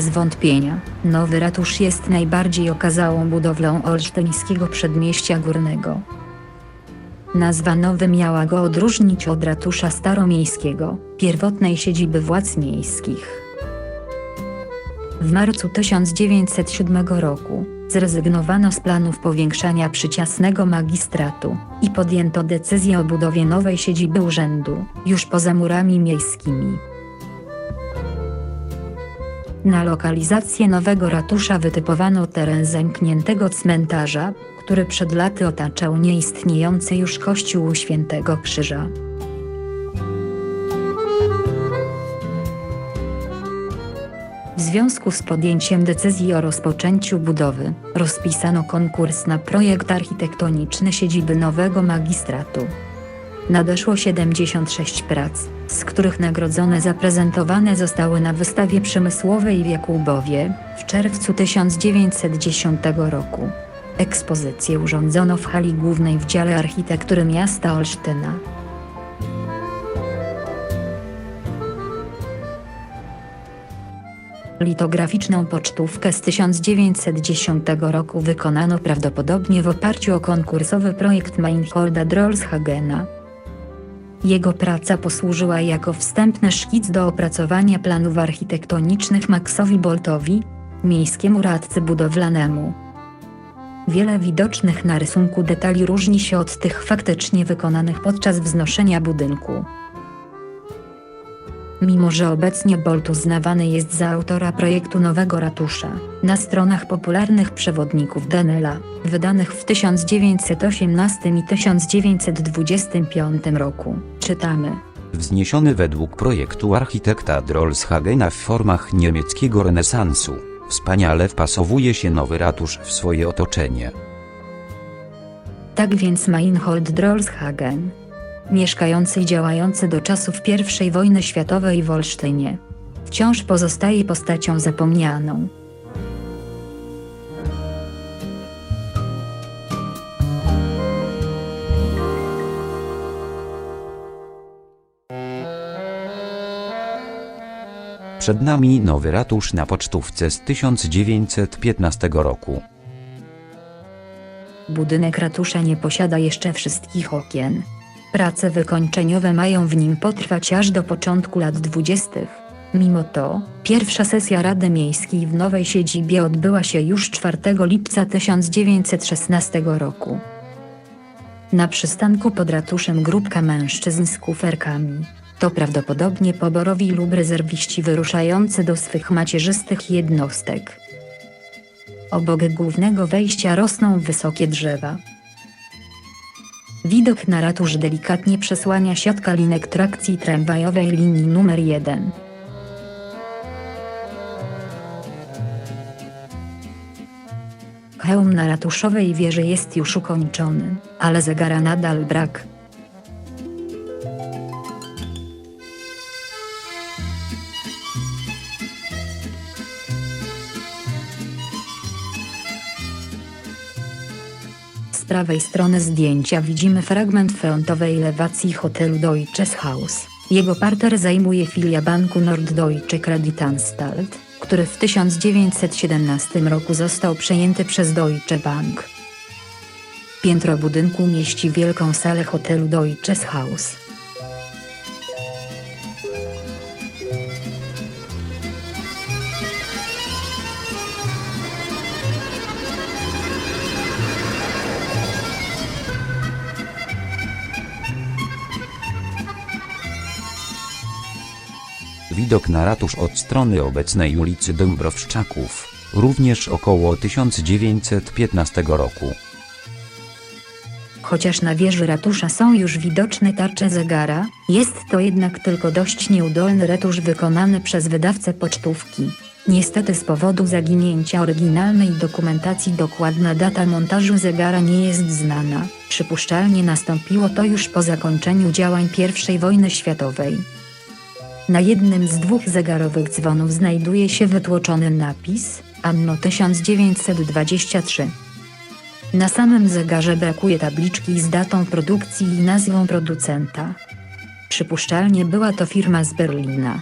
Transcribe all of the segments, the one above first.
Bez wątpienia, nowy ratusz jest najbardziej okazałą budowlą olsztyńskiego przedmieścia górnego. Nazwa nowy miała go odróżnić od ratusza staromiejskiego, pierwotnej siedziby władz miejskich. W marcu 1907 roku zrezygnowano z planów powiększania przyciasnego magistratu i podjęto decyzję o budowie nowej siedziby urzędu, już poza murami miejskimi. Na lokalizację nowego ratusza wytypowano teren zamkniętego cmentarza, który przed laty otaczał nieistniejący już kościół Świętego Krzyża. W związku z podjęciem decyzji o rozpoczęciu budowy, rozpisano konkurs na projekt architektoniczny siedziby nowego magistratu. Nadeszło 76 prac, z których nagrodzone zaprezentowane zostały na wystawie przemysłowej w Jakubowie w czerwcu 1910 roku. Ekspozycję urządzono w hali głównej w dziale architektury miasta Olsztyna. Litograficzną pocztówkę z 1910 roku wykonano prawdopodobnie w oparciu o konkursowy projekt Meinholda Drolshagena. Jego praca posłużyła jako wstępny szkic do opracowania planów architektonicznych Maxowi Boltowi, miejskiemu radcy budowlanemu. Wiele widocznych na rysunku detali różni się od tych faktycznie wykonanych podczas wznoszenia budynku. Mimo że obecnie Bolt uznawany jest za autora projektu nowego ratusza, na stronach popularnych przewodników Danela, wydanych w 1918 i 1925 roku, czytamy. Wzniesiony według projektu architekta Drolshagena w formach niemieckiego renesansu, wspaniale wpasowuje się nowy ratusz w swoje otoczenie. Tak więc Meinhold Drolshagen, mieszkający i działający do czasów I wojny światowej w Olsztynie, wciąż pozostaje postacią zapomnianą. Przed nami nowy ratusz na pocztówce z 1915 roku. Budynek ratusza nie posiada jeszcze wszystkich okien. Prace wykończeniowe mają w nim potrwać aż do początku lat dwudziestych. Mimo to, pierwsza sesja Rady Miejskiej w nowej siedzibie odbyła się już 4 lipca 1916 roku. Na przystanku pod ratuszem grupka mężczyzn z kuferkami. To prawdopodobnie poborowi lub rezerwiści wyruszający do swych macierzystych jednostek. Obok głównego wejścia rosną wysokie drzewa. Widok na ratusz delikatnie przesłania siatka linek trakcji tramwajowej linii numer 1. Hełm na ratuszowej wieży jest już ukończony, ale zegara nadal brak. Prawej strony zdjęcia widzimy fragment frontowej elewacji hotelu Deutsches Haus. Jego parter zajmuje filia banku Norddeutsche Kreditanstalt, który w 1917 roku został przejęty przez Deutsche Bank. Piętro budynku mieści wielką salę hotelu Deutsches Haus. Widok na ratusz od strony obecnej ulicy Dąbrowszczaków, również około 1915 roku. Chociaż na wieży ratusza są już widoczne tarcze zegara, jest to jednak tylko dość nieudolny retusz wykonany przez wydawcę pocztówki. Niestety z powodu zaginięcia oryginalnej dokumentacji dokładna data montażu zegara nie jest znana. Przypuszczalnie nastąpiło to już po zakończeniu działań I wojny światowej. Na jednym z dwóch zegarowych dzwonów znajduje się wytłoczony napis Anno 1923. Na samym zegarze brakuje tabliczki z datą produkcji i nazwą producenta. Przypuszczalnie była to firma z Berlina.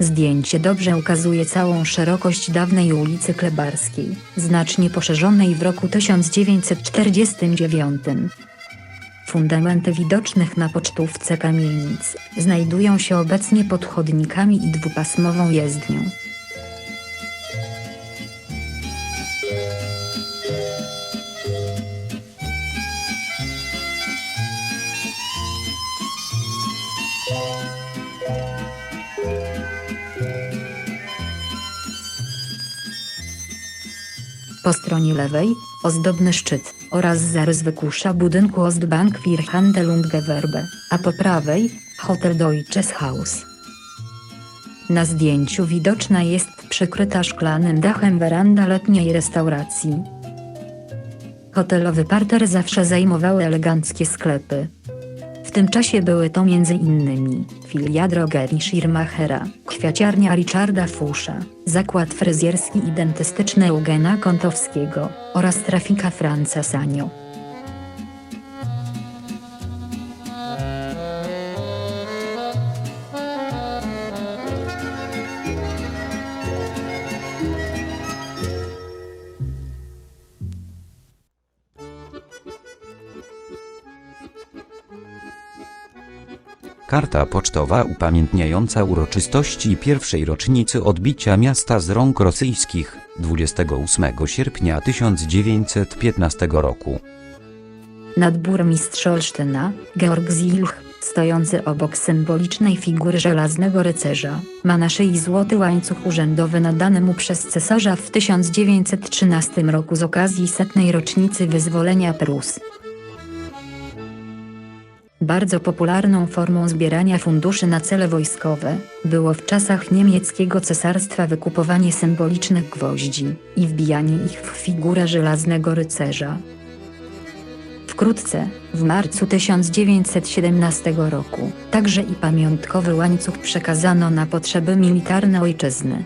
Zdjęcie dobrze ukazuje całą szerokość dawnej ulicy Klebarskiej, znacznie poszerzonej w roku 1949. Fundamenty widocznych na pocztówce kamienic znajdują się obecnie pod chodnikami i dwupasmową jezdnią. Po stronie lewej ozdobny szczyt oraz zarys wykusza budynku Ostbank für Handel und Gewerbe, a po prawej hotel Deutsches Haus. Na zdjęciu widoczna jest przykryta szklanym dachem weranda letniej restauracji. Hotelowy parter zawsze zajmowały eleganckie sklepy. W tym czasie były to m.in. filia drogerii Schirmachera, kwiaciarnia Richarda Fusza, zakład fryzjerski i dentystyczny Eugena Kątowskiego oraz trafika Franca Sanio. Karta pocztowa upamiętniająca uroczystości pierwszej rocznicy odbicia miasta z rąk rosyjskich 28 sierpnia 1915 roku. Nadburmistrz Olsztyna, Georg Zilch, stojący obok symbolicznej figury żelaznego rycerza, ma na szyi złoty łańcuch urzędowy nadany mu przez cesarza w 1913 roku z okazji setnej rocznicy wyzwolenia Prus. Bardzo popularną formą zbierania funduszy na cele wojskowe było w czasach niemieckiego cesarstwa wykupowanie symbolicznych gwoździ i wbijanie ich w figurę żelaznego rycerza. Wkrótce, w marcu 1917 roku, także i pamiątkowy łańcuch przekazano na potrzeby militarne ojczyzny.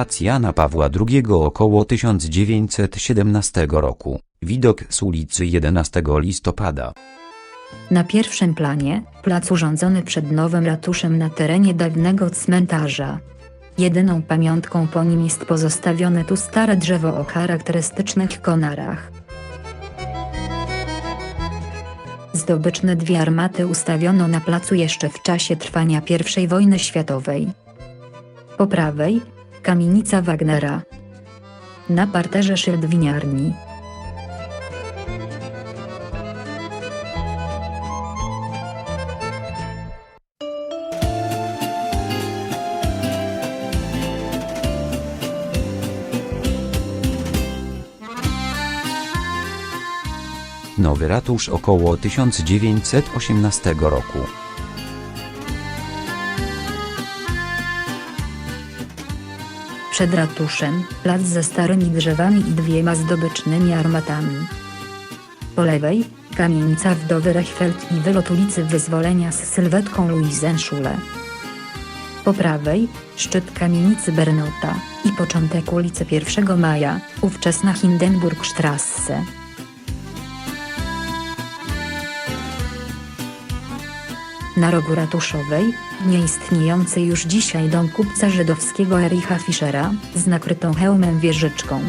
Plac Jana Pawła II około 1917 roku. Widok z ulicy 11 listopada. Na pierwszym planie, plac urządzony przed nowym ratuszem na terenie dawnego cmentarza. Jedyną pamiątką po nim jest pozostawione tu stare drzewo o charakterystycznych konarach. Zdobyczne dwie armaty ustawiono na placu jeszcze w czasie trwania I wojny światowej. Po prawej, kamienica Wagnera. Na parterze szyld winiarni. Nowy ratusz około 1918 roku. Przed ratuszem, plac ze starymi drzewami i dwiema zdobycznymi armatami. Po lewej, kamienica wdowy Rechfeld i wylot ulicy Wyzwolenia z sylwetką Luisenschule. Po prawej, szczyt kamienicy Bernota i początek ulicy 1 Maja, ówczesna Hindenburgstrasse. Na rogu ratuszowej, nieistniejący już dzisiaj dom kupca żydowskiego Ericha Fischera, z nakrytą hełmem wieżyczką.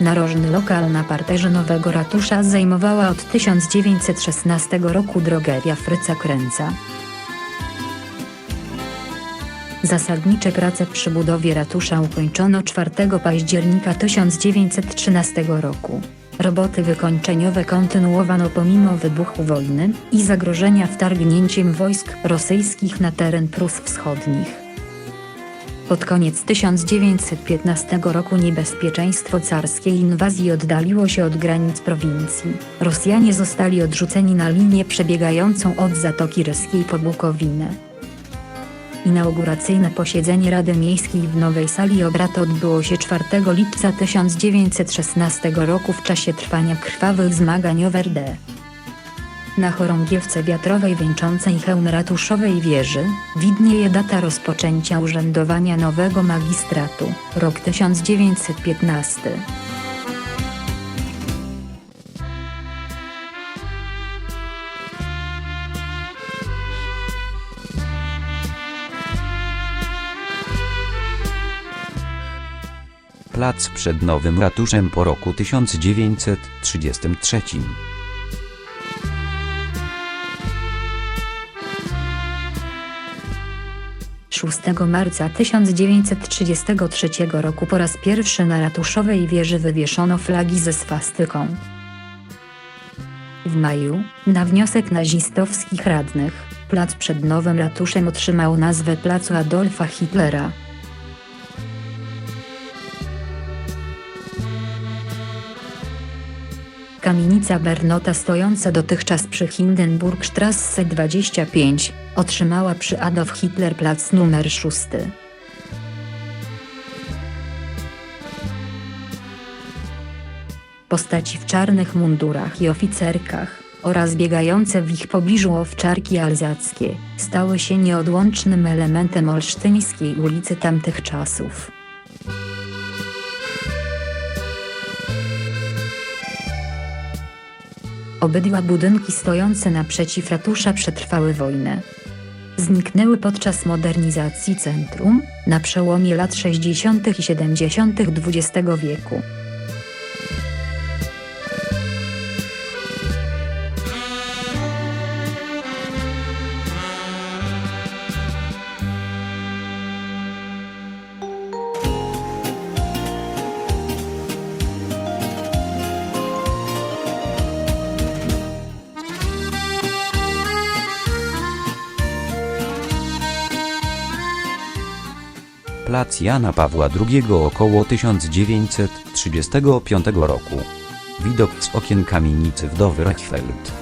Narożny lokal na parterze nowego ratusza zajmowała od 1916 roku drogeria Fryca Kręca. Zasadnicze prace przy budowie ratusza ukończono 4 października 1913 roku. Roboty wykończeniowe kontynuowano pomimo wybuchu wojny i zagrożenia wtargnięciem wojsk rosyjskich na teren Prus Wschodnich. Pod koniec 1915 roku niebezpieczeństwo carskiej inwazji oddaliło się od granic prowincji. Rosjanie zostali odrzuceni na linię przebiegającą od Zatoki Ryskiej po Bukowinę. Inauguracyjne posiedzenie Rady Miejskiej w Nowej Sali Obrad odbyło się 4 lipca 1916 roku w czasie trwania krwawych zmagań o. Na chorągiewce wiatrowej wieńczącej hełm ratuszowej wieży, widnieje data rozpoczęcia urzędowania nowego magistratu, rok 1915. Plac przed nowym ratuszem po roku 1933. 6 marca 1933 roku po raz pierwszy na ratuszowej wieży wywieszono flagi ze swastyką. W maju, na wniosek nazistowskich radnych, plac przed nowym ratuszem otrzymał nazwę Placu Adolfa Hitlera. Kamienica Bernota stojąca dotychczas przy Hindenburgstrasse 25, otrzymała przy Adolf Hitler plac numer 6. Postaci w czarnych mundurach i oficerkach, oraz biegające w ich pobliżu owczarki alzackie, stały się nieodłącznym elementem olsztyńskiej ulicy tamtych czasów. Obydwa budynki stojące naprzeciw ratusza przetrwały wojnę. Zniknęły podczas modernizacji centrum, na przełomie lat 60. i 70. XX wieku. Jana Pawła II około 1935 roku. Widok z okien kamienicy wdowy Reichfeld.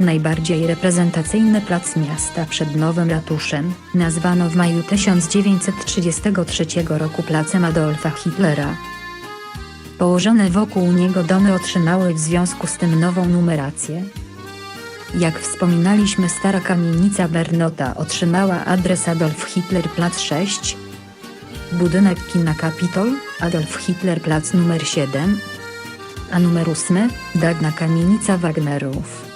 Najbardziej reprezentacyjny plac miasta przed nowym ratuszem, nazwano w maju 1933 roku placem Adolfa Hitlera. Położone wokół niego domy otrzymały w związku z tym nową numerację. Jak wspominaliśmy stara kamienica Bernota otrzymała adres Adolf Hitler Plac 6, budynek kina Kapitol, Adolf Hitler Plac numer 7, a numer 8, dawna kamienica Wagnerów.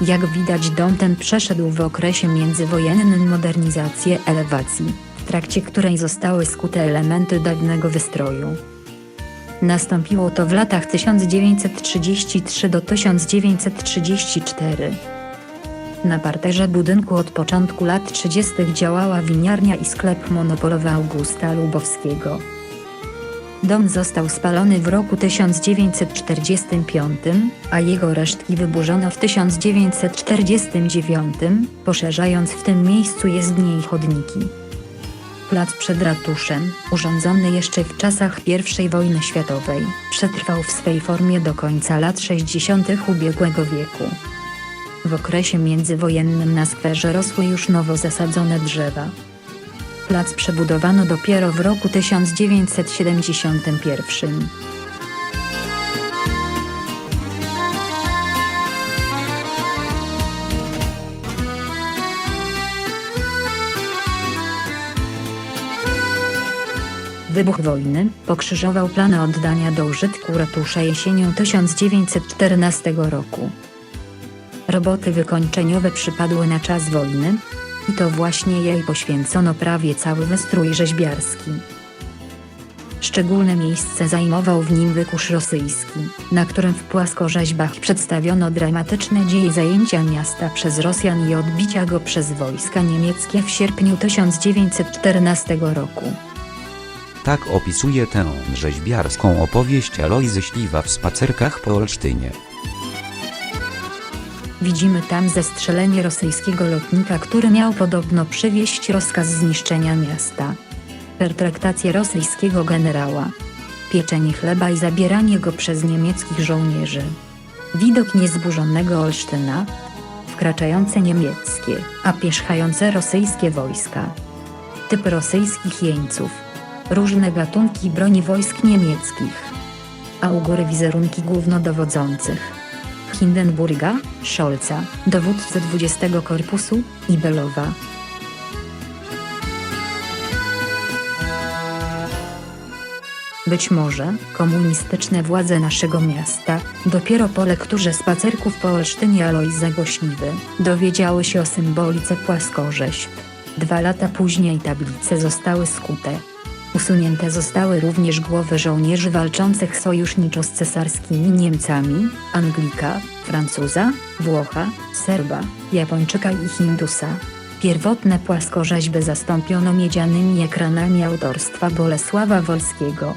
Jak widać dom ten przeszedł w okresie międzywojennym modernizację elewacji, w trakcie której zostały skute elementy dawnego wystroju. Nastąpiło to w latach 1933 do 1934. Na parterze budynku od początku lat 30. działała winiarnia i sklep monopolowy Augusta Lubowskiego. Dom został spalony w roku 1945, a jego resztki wyburzono w 1949, poszerzając w tym miejscu jezdnie i chodniki. Plac przed ratuszem, urządzony jeszcze w czasach I wojny światowej, przetrwał w swej formie do końca lat 60. ubiegłego wieku. W okresie międzywojennym na skwerze rosły już nowo zasadzone drzewa. Plac przebudowano dopiero w roku 1971. Wybuch wojny pokrzyżował plany oddania do użytku ratusza jesienią 1914 roku. Roboty wykończeniowe przypadły na czas wojny, i to właśnie jej poświęcono prawie cały wystrój rzeźbiarski. Szczególne miejsce zajmował w nim wykusz rosyjski, na którym w płaskorzeźbach przedstawiono dramatyczne dzieje zajęcia miasta przez Rosjan i odbicia go przez wojska niemieckie w sierpniu 1914 roku. Tak opisuje tę rzeźbiarską opowieść Alojzy Śliwa w spacerkach po Olsztynie. Widzimy tam zestrzelenie rosyjskiego lotnika, który miał podobno przywieźć rozkaz zniszczenia miasta. Pertraktację rosyjskiego generała. pieczenie chleba i zabieranie go przez niemieckich żołnierzy. Widok niezburzonego Olsztyna, wkraczające niemieckie, a pierzchające rosyjskie wojska. Typ rosyjskich jeńców. Różne gatunki broni wojsk niemieckich. A u góry wizerunki głównodowodzących. Hindenburga, Scholza, dowódcy 20 Korpusu i Belowa. Być może komunistyczne władze naszego miasta, dopiero po lekturze spacerków po Olsztynie Alojz Zagłośliwy, dowiedziały się o symbolice płaskorzeźb. Dwa lata później tablice zostały skute. Usunięte zostały również głowy żołnierzy walczących sojuszniczo z cesarskimi Niemcami, Anglika, Francuza, Włocha, Serba, Japończyka i Hindusa. Pierwotne płaskorzeźby zastąpiono miedzianymi ekranami autorstwa Bolesława Wolskiego.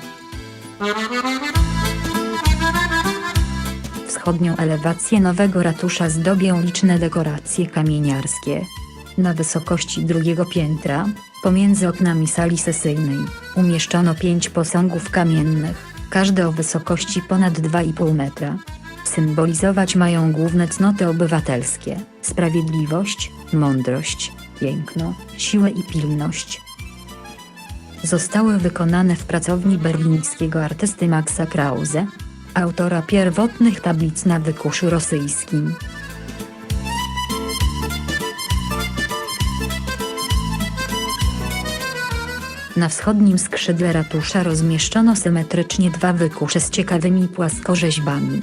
Wschodnią elewację nowego ratusza zdobią liczne dekoracje kamieniarskie. Na wysokości drugiego piętra, pomiędzy oknami sali sesyjnej, umieszczono pięć posągów kamiennych, każdy o wysokości ponad 2,5 metra. Symbolizować mają główne cnoty obywatelskie: sprawiedliwość, mądrość, piękno, siłę i pilność. Zostały wykonane w pracowni berlińskiego artysty Maxa Krause, autora pierwotnych tablic na wykuszu rosyjskim. Na wschodnim skrzydle ratusza rozmieszczono symetrycznie dwa wykusze z ciekawymi płaskorzeźbami.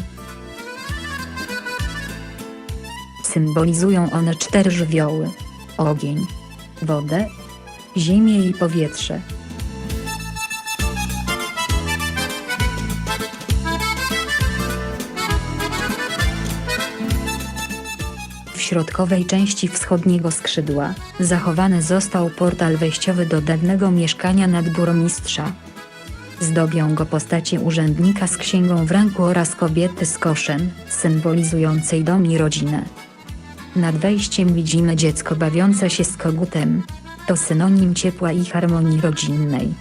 Symbolizują one cztery żywioły: ogień, wodę, ziemię i powietrze. Środkowej części wschodniego skrzydła zachowany został portal wejściowy do dawnego mieszkania nadburmistrza. Zdobią go postacie urzędnika z księgą w ręku oraz kobiety z koszem, symbolizującej dom i rodzinę. Nad wejściem widzimy dziecko bawiące się z kogutem. To synonim ciepła i harmonii rodzinnej.